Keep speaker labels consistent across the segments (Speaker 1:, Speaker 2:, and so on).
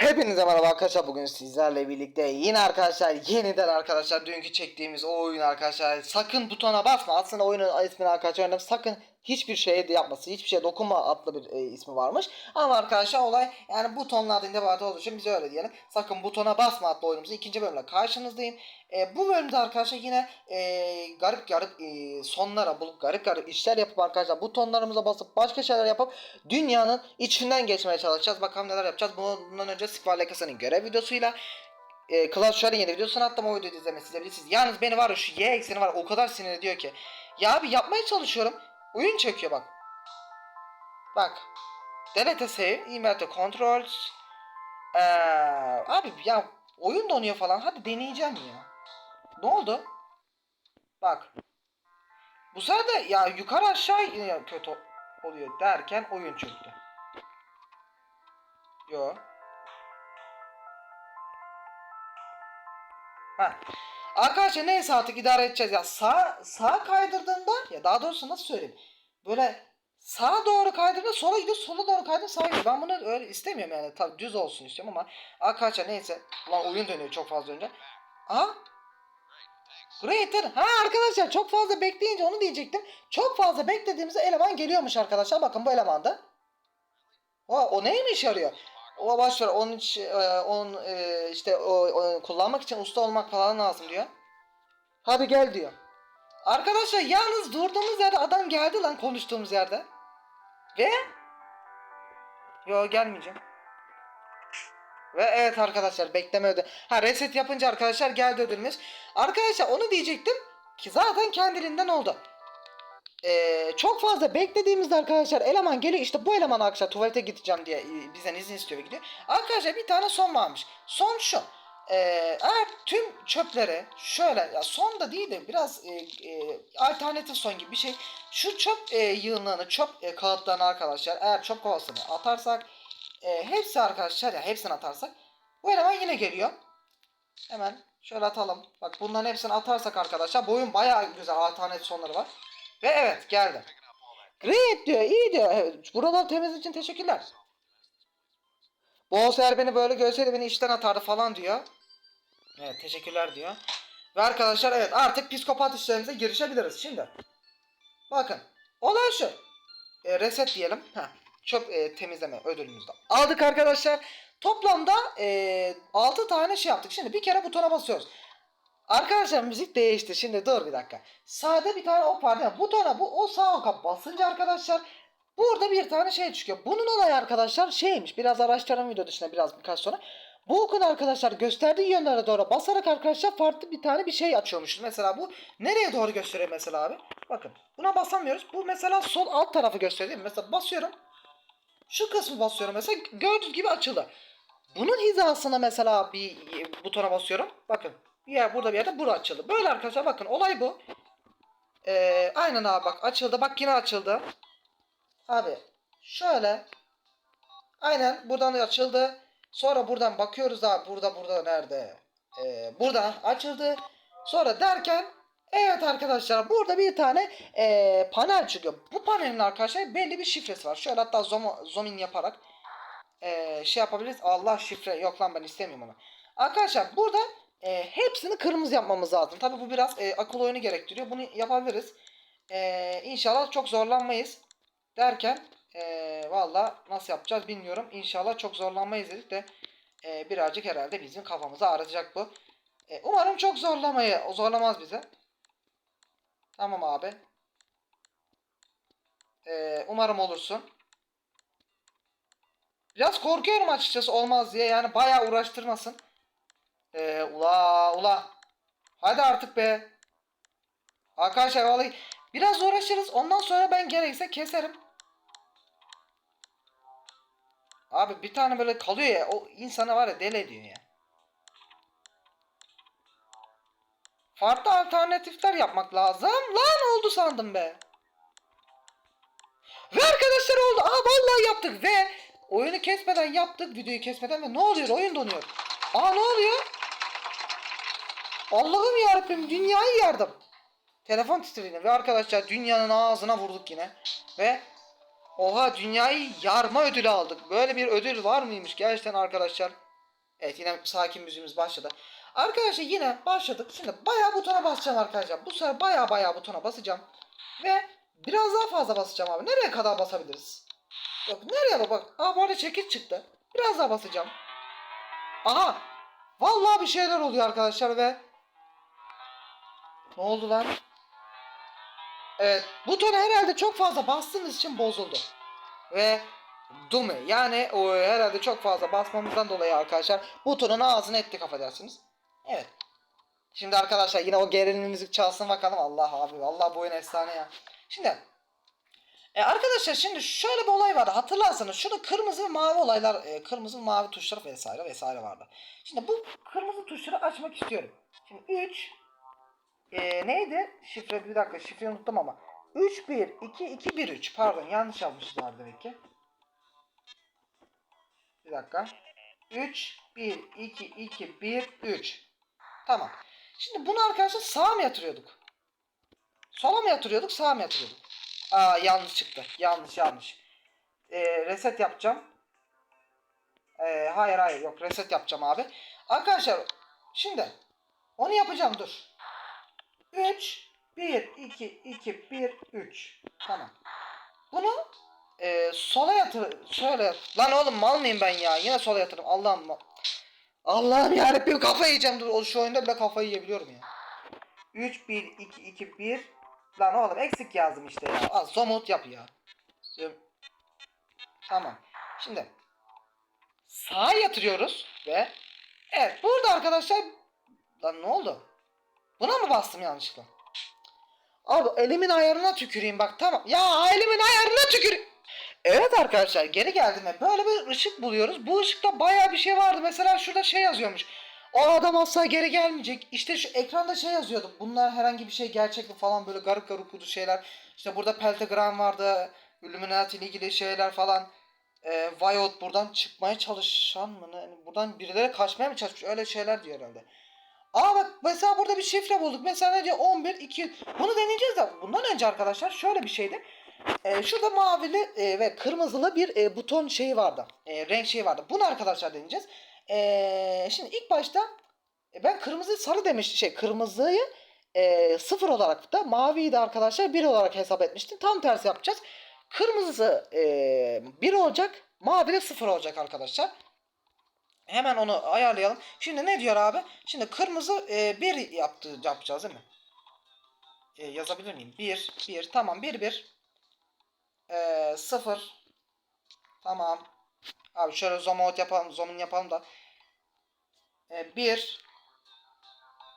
Speaker 1: Hepinize merhaba arkadaşlar. Bugün sizlerle birlikte yine arkadaşlar yeniden arkadaşlar dünkü çektiğimiz o oyun arkadaşlar. Sakın butona basma. Aslında oyunun ismini arkadaşlar sakın hiçbir şeye de yapması hiçbir şeye dokunma adlı bir e, ismi varmış ama arkadaşlar olay yani butonlarda indebatı olduğu için biz öyle diyelim sakın butona basma adlı oyunumuzun ikinci bölümle karşınızdayım E, bu bölümde arkadaşlar yine e, garip garip e, sonlara bulup garip garip işler yapıp arkadaşlar butonlarımıza basıp başka şeyler yapıp dünyanın içinden geçmeye çalışacağız. Bakalım neler yapacağız. Bundan önce Square görev videosuyla e, Clash Royale'in yeni videosunu attım. O videoyu izlemeyi izleyebilirsiniz. Yalnız beni var ya şu Y ekseni var o kadar sinir ediyor ki. Ya abi yapmaya çalışıyorum. Oyun çekiyor bak. Bak. Delete save, email to controls. Ee, abi ya oyun donuyor falan. Hadi deneyeceğim ya. Ne oldu? Bak. Bu de ya yukarı aşağı kötü oluyor derken oyun çöktü. Yo. Ha. Arkadaşlar neyse artık idare edeceğiz ya. Sağ sağ kaydırdığında ya daha doğrusu nasıl söyleyeyim? Böyle sağa doğru kaydırdığında sola gidiyor, sola doğru kaydırdığında sağa gidiyor. Ben bunu öyle istemiyorum yani. Tabii düz olsun istiyorum ama arkadaşlar neyse. Ulan oyun dönüyor çok fazla önce. Aha Greater. Ha arkadaşlar çok fazla bekleyince onu diyecektim. Çok fazla beklediğimizde eleman geliyormuş arkadaşlar. Bakın bu elemanda. O, o neymiş yarıyor? O başlar onun iç- e, onun e, işte o, o kullanmak için usta olmak falan lazım diyor. Hadi gel diyor. Arkadaşlar yalnız durduğumuz yerde adam geldi lan konuştuğumuz yerde. Ve Yo gelmeyeceğim. Ve evet arkadaşlar bekleme öde. Ha reset yapınca arkadaşlar geldi ödülümüz. Arkadaşlar onu diyecektim ki zaten kendiliğinden oldu. Ee, çok fazla beklediğimizde arkadaşlar eleman geliyor işte bu eleman arkadaşlar tuvalete gideceğim diye e, bizden izin istiyor gidiyor. Arkadaşlar bir tane son varmış. Son şu. Ee, eğer tüm çöpleri şöyle ya son da değil de biraz e, e, alternatif son gibi bir şey. Şu çöp e, yığınlarını çöp e, kağıtlarını arkadaşlar eğer çöp kovasını atarsak e, hepsi arkadaşlar ya hepsini atarsak bu eleman yine geliyor. Hemen şöyle atalım. Bak bunların hepsini atarsak arkadaşlar bu oyun bayağı güzel alternatif sonları var. Ve evet geldi. Great diyor iyi diyor. Evet, buralar temiz için teşekkürler. Boğaz eğer beni böyle görseydi beni işten atardı falan diyor. Evet teşekkürler diyor. Ve arkadaşlar evet artık psikopat işlerimize girişebiliriz şimdi. Bakın olay şu. E, reset diyelim. Heh, çöp e, temizleme ödülümüzü de aldık arkadaşlar. Toplamda e, 6 tane şey yaptık. Şimdi bir kere butona basıyoruz. Arkadaşlar müzik değişti. Şimdi dur bir dakika. Sağda bir tane ok var değil mi? Butona bu o sağ oka basınca arkadaşlar burada bir tane şey çıkıyor. Bunun olayı arkadaşlar şeymiş. Biraz araştıralım video dışında biraz birkaç sonra. Bu okun arkadaşlar gösterdiği yönlere doğru basarak arkadaşlar farklı bir tane bir şey açıyormuşuz. Mesela bu nereye doğru gösteriyor mesela abi? Bakın buna basamıyoruz. Bu mesela sol alt tarafı gösteriyor değil mi? Mesela basıyorum. Şu kısmı basıyorum mesela gördüğünüz gibi açıldı. Bunun hizasına mesela bir butona basıyorum. Bakın bir yer burada bir yerde bura açıldı. Böyle arkadaşlar bakın olay bu. Ee, aynen abi bak açıldı. Bak yine açıldı. Abi şöyle. Aynen buradan açıldı. Sonra buradan bakıyoruz abi burada burada nerede? Ee, burada açıldı. Sonra derken evet arkadaşlar burada bir tane ee, panel çıkıyor. Bu panelin arkadaşlar belli bir şifresi var. Şöyle hatta zoom, zoom in yaparak ee, şey yapabiliriz. Allah şifre yok lan ben istemiyorum onu. Arkadaşlar burada e, hepsini kırmızı yapmamız lazım. Tabi bu biraz e, akıl oyunu gerektiriyor. Bunu yapabiliriz. E, inşallah çok zorlanmayız. Derken e, valla nasıl yapacağız bilmiyorum. İnşallah çok zorlanmayız dedik de e, birazcık herhalde bizim kafamızı ağrıtacak bu. E, umarım çok zorlamayı, zorlamaz bize. Tamam abi. E, umarım olursun. Biraz korkuyorum açıkçası olmaz diye. Yani bayağı uğraştırmasın. Ee, ula ula. Hadi artık be. Arkadaşlar vallahi biraz uğraşırız. Ondan sonra ben gerekirse keserim. Abi bir tane böyle kalıyor ya. O insana var ya deli ediyor ya. Farklı alternatifler yapmak lazım. Lan oldu sandım be. Ve arkadaşlar oldu. Aa vallahi yaptık ve oyunu kesmeden yaptık. Videoyu kesmeden ve ne oluyor? Oyun donuyor. Aa ne oluyor? Allah'ım yarabbim dünyayı yardım. Telefon titredi ve arkadaşlar dünyanın ağzına vurduk yine. Ve oha dünyayı yarma ödülü aldık. Böyle bir ödül var mıymış gerçekten arkadaşlar? Evet yine sakin müziğimiz başladı. Arkadaşlar yine başladık. Şimdi bayağı butona basacağım arkadaşlar. Bu sefer bayağı bayağı butona basacağım. Ve biraz daha fazla basacağım abi. Nereye kadar basabiliriz? Yok nereye bak bak. Aa bu arada çekiç çıktı. Biraz daha basacağım. Aha. Vallahi bir şeyler oluyor arkadaşlar ve ne oldu lan? Evet, butona herhalde çok fazla bastığımız için bozuldu. Ve Dume yani o herhalde çok fazla basmamızdan dolayı arkadaşlar butonun ağzını ettik affedersiniz. Evet. Şimdi arkadaşlar yine o gerilim müzik çalsın bakalım. Allah abi Allah bu oyun efsane ya. Şimdi e arkadaşlar şimdi şöyle bir olay vardı. Hatırlarsanız şurada kırmızı ve mavi olaylar, e, kırmızı mavi tuşlar vesaire vesaire vardı. Şimdi bu kırmızı tuşları açmak istiyorum. Şimdi 3 e, neydi? Şifre bir dakika şifreyi unuttum ama. 3 1 2 2 1 3 pardon yanlış yapmışlar demek ki. Bir dakika. 3 1 2 2 1 3 Tamam. Şimdi bunu arkadaşlar sağa mı yatırıyorduk? Sola mı yatırıyorduk, sağa mı yatırıyorduk? Aa yanlış çıktı. Yanlış yanlış. Ee, reset yapacağım. Ee, hayır hayır yok reset yapacağım abi. Arkadaşlar şimdi onu yapacağım dur. 3 1 2 2 1 3 Tamam. Bunu e, sola yatır şöyle. Lan oğlum mal mıyım ben ya? Yine sola yatırım. Allah'ım Allah'ım yarabbim kafayı yiyeceğim. Dur o şu oyunda bile kafayı yiyebiliyorum ya. 3 1 2 2 1 Lan oğlum eksik yazdım işte ya. Az somut yap ya. Tamam. Şimdi sağa yatırıyoruz ve evet burada arkadaşlar lan ne oldu? Buna mı bastım yanlışlıkla? Abi elimin ayarına tüküreyim bak tamam. Ya elimin ayarına tüküreyim. Evet arkadaşlar geri geldim ve böyle bir ışık buluyoruz. Bu ışıkta baya bir şey vardı. Mesela şurada şey yazıyormuş. O adam asla geri gelmeyecek. İşte şu ekranda şey yazıyordu. Bunlar herhangi bir şey gerçek mi falan böyle garip garip şeyler. İşte burada pentagram vardı. Illuminati ile ilgili şeyler falan. Ee, Vayot buradan çıkmaya çalışan mı? Yani buradan birileri kaçmaya mı çalışmış? Öyle şeyler diyor herhalde. Aa bak mesela burada bir şifre bulduk. Mesela ne diyor? 11, 2. Bunu deneyeceğiz de bundan önce arkadaşlar şöyle bir şeydi. Ee, şurada mavili e, ve kırmızılı bir e, buton şeyi vardı. E, renk şeyi vardı. Bunu arkadaşlar deneyeceğiz. E, şimdi ilk başta e, ben kırmızı sarı demiş şey kırmızıyı e, sıfır olarak da maviyi de arkadaşlar bir olarak hesap etmiştim. Tam tersi yapacağız. Kırmızısı e, bir olacak. Mavi de sıfır olacak arkadaşlar. Hemen onu ayarlayalım. Şimdi ne diyor abi? Şimdi kırmızı e, bir yaptı, yapacağız değil mi? E, yazabilir miyim? 1, 1. Tamam 1, 1. E, 0. Tamam. Abi şöyle zoom out yapalım. Zoom'un yapalım da. E, 1.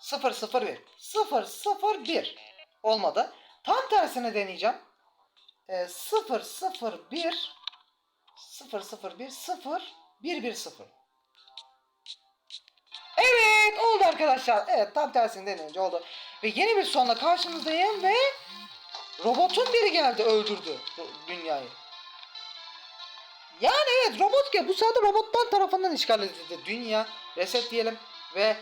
Speaker 1: 0, 0, 1. 0, 0, 1. Olmadı. Tam tersini deneyeceğim. E, 0, 0, 1. 0, 0, 1. 0, 1, 1, 0. Evet oldu arkadaşlar. Evet tam tersini deneyince oldu. Ve yeni bir sonla karşınızdayım ve robotun biri geldi öldürdü dünyayı. Yani evet robot gel. Bu sırada robotlar tarafından işgal edildi. Dünya reset diyelim ve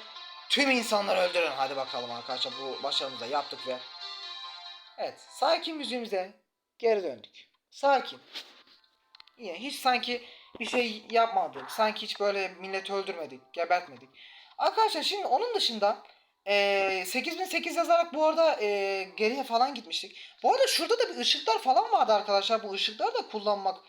Speaker 1: tüm insanları öldürün. Hadi bakalım arkadaşlar bu başarımızı yaptık ve evet sakin müziğimize geri döndük. Sakin. İyi, hiç sanki bir şey yapmadık. Sanki hiç böyle milleti öldürmedik, gebertmedik. Arkadaşlar şimdi onun dışında eee 8008 yazarak bu arada eee, geriye falan gitmiştik. Bu arada şurada da bir ışıklar falan vardı arkadaşlar. Bu ışıkları da kullanmak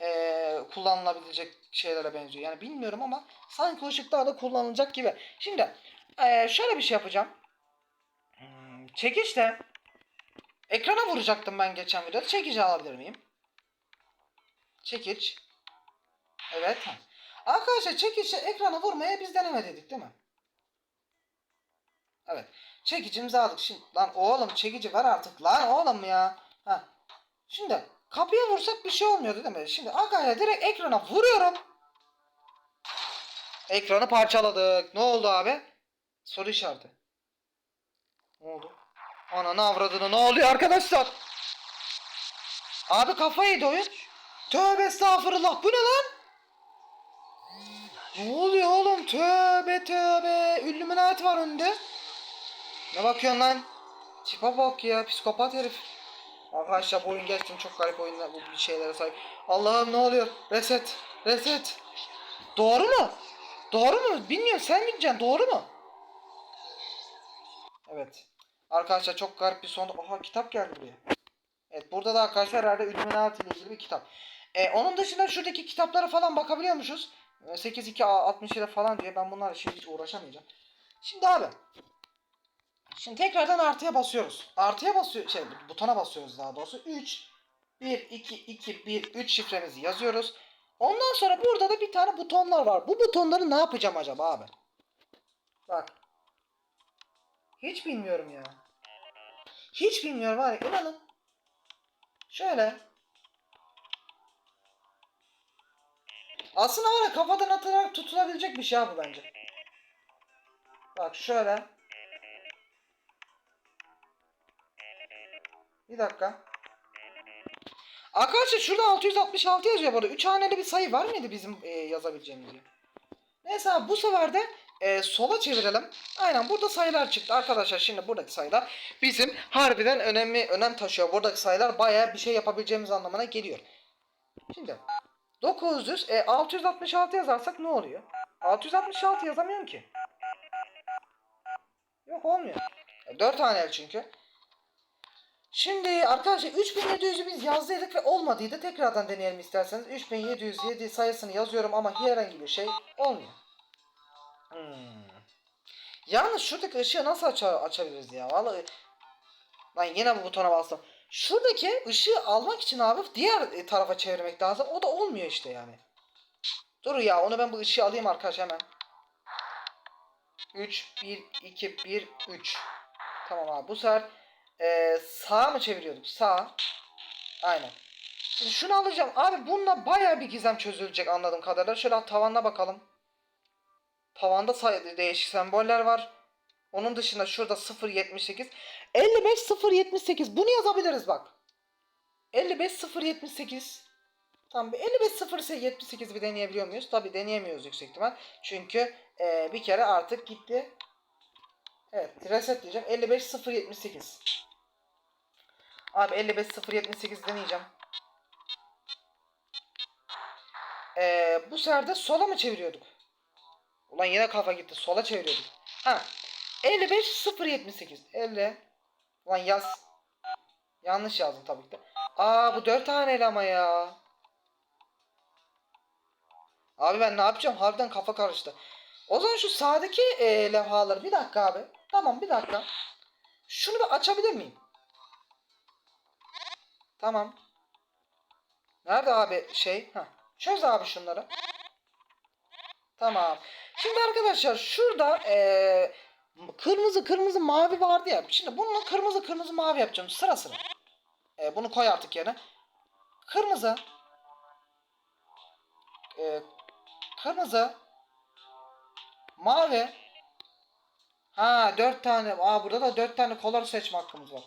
Speaker 1: eee, kullanılabilecek şeylere benziyor. Yani bilmiyorum ama sanki ışıklar da kullanılacak gibi. Şimdi eee, şöyle bir şey yapacağım. Hmm, çekiçle ekrana vuracaktım ben geçen videoda. Çekici alabilir miyim? Çekiç. Evet. Arkadaşlar çekiçle ekrana vurmaya biz deneme dedik değil mi? Evet. Çekicimizi aldık. Şimdi lan oğlum çekici ver artık. Lan oğlum ya. Ha. Şimdi kapıya vursak bir şey olmuyordu değil mi? Şimdi arkadaşlar direkt ekrana vuruyorum. Ekranı parçaladık. Ne oldu abi? Soru işareti. Ne oldu? Ana ne avradını ne oluyor arkadaşlar? Abi kafayı yedi oyun. Tövbe estağfurullah. Bu ne lan? Ne oluyor oğlum? Tövbe tövbe. Illuminati var önünde. Ne bakıyorsun lan? Tipe bak ya. Psikopat herif. Arkadaşlar bu oyun gerçekten çok garip oyunlar. Bu bir şeylere sahip. Allah'ım ne oluyor? Reset. Reset. Doğru mu? Doğru mu? Bilmiyorum sen bileceksin. Doğru mu? Evet. Arkadaşlar çok garip bir son. Oha kitap geldi buraya. Evet burada da arkadaşlar herhalde Illuminati ile ilgili bir kitap. Ee, onun dışında şuradaki kitaplara falan bakabiliyormuşuz. Ee, 8267 falan diye ben bunlarla şimdi hiç uğraşamayacağım. Şimdi abi. Şimdi tekrardan artıya basıyoruz. Artıya basıyor şey butona basıyoruz daha doğrusu. 3 1 2 2 1 3 şifremizi yazıyoruz. Ondan sonra burada da bir tane butonlar var. Bu butonları ne yapacağım acaba abi? Bak. Hiç bilmiyorum ya. Hiç bilmiyorum var ya inanın. Şöyle. Aslında var ya kafadan atarak tutulabilecek bir şey abi bence. Bak şöyle. Bir dakika. Arkadaşlar şurada 666 yazıyor burada. 3 haneli bir sayı var mıydı bizim e, yazabileceğimiz. Neyse abi bu sefer de e, sola çevirelim. Aynen burada sayılar çıktı arkadaşlar. Şimdi buradaki sayılar bizim harbiden önemli önem taşıyor. Buradaki sayılar bayağı bir şey yapabileceğimiz anlamına geliyor. Şimdi 900 e, 666 yazarsak ne oluyor? 666 yazamıyorum ki. Yok olmuyor. E, 4 haneli çünkü. Şimdi arkadaşlar 3700'ü biz yazdıydık ve olmadıydı. Tekrardan deneyelim isterseniz. 3707 sayısını yazıyorum ama herhangi bir şey olmuyor. Hmm. Yalnız şuradaki ışığı nasıl aça- açabiliriz ya? Vallahi ben yine bu butona bastım. Şuradaki ışığı almak için abi diğer e, tarafa çevirmek lazım. O da olmuyor işte yani. Dur ya onu ben bu ışığı alayım arkadaş hemen. 3 1 2 1 3. Tamam abi bu sefer e, sağa mı çeviriyorduk? Sağ. Aynen. Şimdi şunu alacağım. Abi bununla baya bir gizem çözülecek anladığım kadarıyla. Şöyle tavanına bakalım. Tavanda say- değişik semboller var. Onun dışında şurada 0.78. 55 0.78. Bunu yazabiliriz bak. 55 0.78. Tamam bir 55 0.78 bir deneyebiliyor muyuz? Tabi deneyemiyoruz yüksek ihtimal. Çünkü e, bir kere artık gitti. Evet reset diyeceğim. 55 0.78. Abi 55 0.78 deneyeceğim. Ee, bu sefer de sola mı çeviriyorduk? Ulan yine kafa gitti. Sola çeviriyorduk. Ha. 55 078. 50. Ulan yaz. Yanlış yazdım tabii ki. Aa bu 4 taneli ama ya. Abi ben ne yapacağım? Harbiden kafa karıştı. O zaman şu sağdaki e, levhaları bir dakika abi. Tamam bir dakika. Şunu bir açabilir miyim? Tamam. Nerede abi şey? Ha. Çöz abi şunları. Tamam. Şimdi arkadaşlar şurada eee, kırmızı kırmızı mavi vardı ya. Şimdi bunu kırmızı kırmızı mavi yapacağım sıra sıra. Eee, bunu koy artık yerine. Kırmızı. Eee, kırmızı. Mavi. Ha dört tane. Aa burada da dört tane kolor seçme hakkımız var.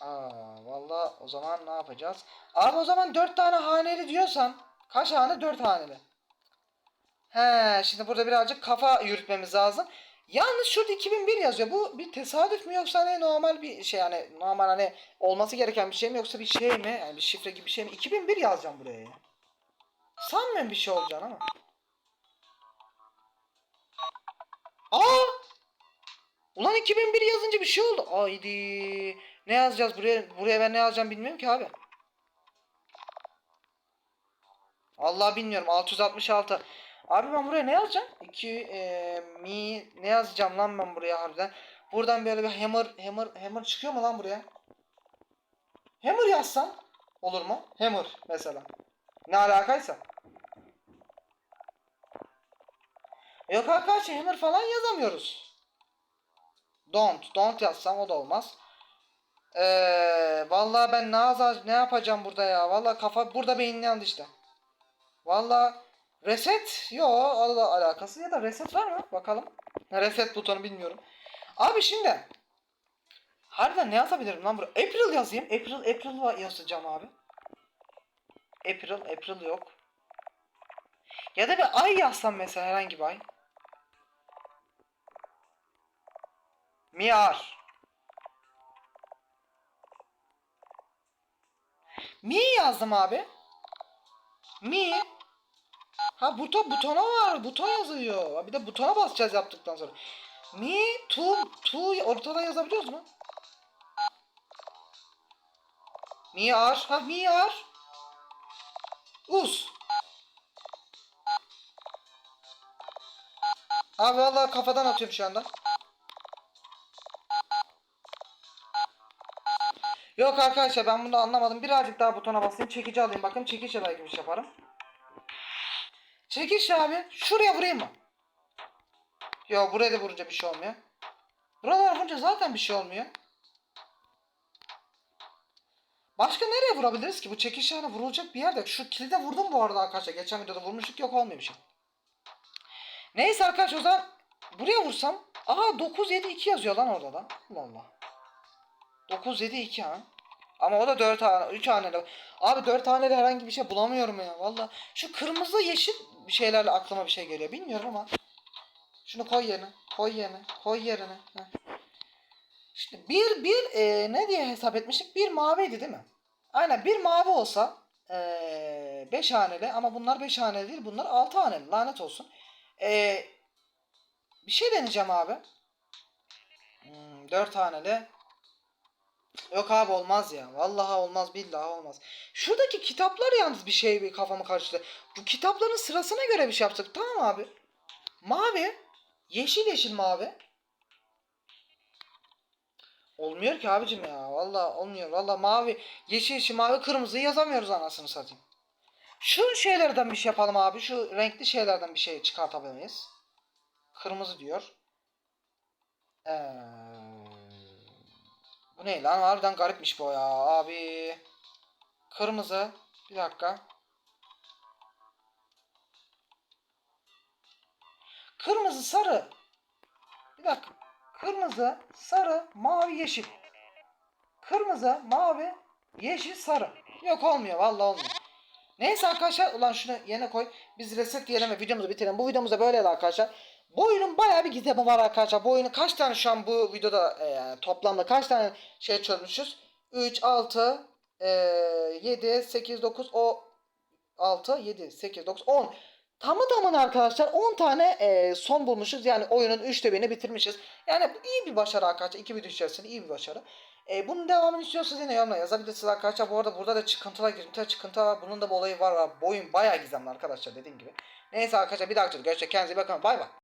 Speaker 1: Aa vallahi o zaman ne yapacağız? Abi o zaman dört tane haneli diyorsan kaç hane? Dört haneli. He, şimdi burada birazcık kafa yürütmemiz lazım. Yalnız şurada 2001 yazıyor. Bu bir tesadüf mü yoksa hani normal bir şey yani normal hani olması gereken bir şey mi yoksa bir şey mi? Yani bir şifre gibi bir şey mi? 2001 yazacağım buraya ya. Sanmıyorum bir şey olacağını ama. Aa! Ulan 2001 yazınca bir şey oldu. Haydi. Ne yazacağız buraya? Buraya ben ne yazacağım bilmiyorum ki abi. Allah bilmiyorum. 666. Abi ben buraya ne yazacağım? 2 e, mi ne yazacağım lan ben buraya harbiden? Buradan böyle bir hammer hammer hammer çıkıyor mu lan buraya? Hammer yazsam olur mu? Hammer mesela. Ne alakaysa. Yok arkadaşlar hammer falan yazamıyoruz. Don't. Don't yazsam o da olmaz. Ee, vallahi ben ne, ne yapacağım burada ya? Vallahi kafa burada beynin yandı işte. Vallahi reset yo Allah alakası ya da reset var mı? Bakalım. Reset butonu bilmiyorum. Abi şimdi harbiden ne yazabilirim lan buraya? April yazayım. April April yazacağım abi. April April yok. Ya da bir ay yazsam mesela herhangi bir ay. Miar. Mi yazdım abi. Mi. Ha buton butona var. Buton yazıyor. Bir de butona basacağız yaptıktan sonra. Mi tu tu ortada yazabiliyoruz mu? Mi ar. Ha mi ar. Us. Abi vallahi kafadan atıyorum şu anda. Yok arkadaşlar ben bunu anlamadım. Birazcık daha butona basayım. Çekici alayım. Bakın çekiçle belki bir şey yaparım. Çekiç abi. Şuraya vurayım mı? Yok buraya da vurunca bir şey olmuyor. Buralar vurunca zaten bir şey olmuyor. Başka nereye vurabiliriz ki? Bu çekiç yani vurulacak bir yerde. Şu kilide vurdum bu arada arkadaşlar. Geçen videoda vurmuştuk yok olmuyormuş. Neyse arkadaşlar o zaman buraya vursam. Aha 9 7 2 yazıyor lan orada da. Allah Allah. 9 7 2 ha. Ama o da 4 tane 3 haneli. Abi 4 haneli herhangi bir şey bulamıyorum ya valla. Şu kırmızı yeşil şeylerle aklıma bir şey geliyor. Bilmiyorum ama. Şunu koy yerine. Koy yerine. Koy yerine. Heh. İşte bir bir e, ne diye hesap etmiştik? Bir maviydi değil mi? Aynen bir mavi olsa 5 haneli ama bunlar 5 haneli değil. Bunlar 6 haneli. Lanet olsun. E, bir şey deneyeceğim abi. Hmm, 4 haneli. Yok abi olmaz ya. Vallahi olmaz billahi olmaz. Şuradaki kitaplar yalnız bir şey bir kafamı karıştırdı. Bu kitapların sırasına göre bir şey yaptık. Tamam abi. Mavi. Yeşil yeşil mavi. Olmuyor ki abicim ya. Vallahi olmuyor. Vallahi mavi, yeşil yeşil mavi, kırmızı yazamıyoruz anasını satayım. Şu şeylerden bir şey yapalım abi. Şu renkli şeylerden bir şey çıkartabilir miyiz? Kırmızı diyor. Eee... Bu ne lan? Harbiden garipmiş bu ya abi. Kırmızı. Bir dakika. Kırmızı, sarı. Bir dakika. Kırmızı, sarı, mavi, yeşil. Kırmızı, mavi, yeşil, sarı. Yok olmuyor. Vallahi olmuyor. Neyse arkadaşlar. Ulan şunu yerine koy. Biz reset diyelim ve videomuzu bitirelim. Bu videomuzda böyleydi arkadaşlar. Bu oyunun bayağı bir gizemi var arkadaşlar. Bu oyunu kaç tane şu an bu videoda e, yani toplamda kaç tane şey çözmüşüz? 3, 6, e, 7, 8, 9, o 6, 7, 8, 9, 10. Tamı tamına arkadaşlar 10 tane e, son bulmuşuz. Yani oyunun 3'te birini bitirmişiz. Yani iyi bir başarı arkadaşlar. 2 video içerisinde iyi bir başarı. E, bunun devamını istiyorsanız yine yorumlara yazabilirsiniz arkadaşlar. Bu arada burada da çıkıntılar girmişler. Çıkıntı var. Bunun da bir olayı var. Bu oyun bayağı gizemli arkadaşlar dediğim gibi. Neyse arkadaşlar bir daha görüşürüz. Kendinize iyi bakın. Bay bay.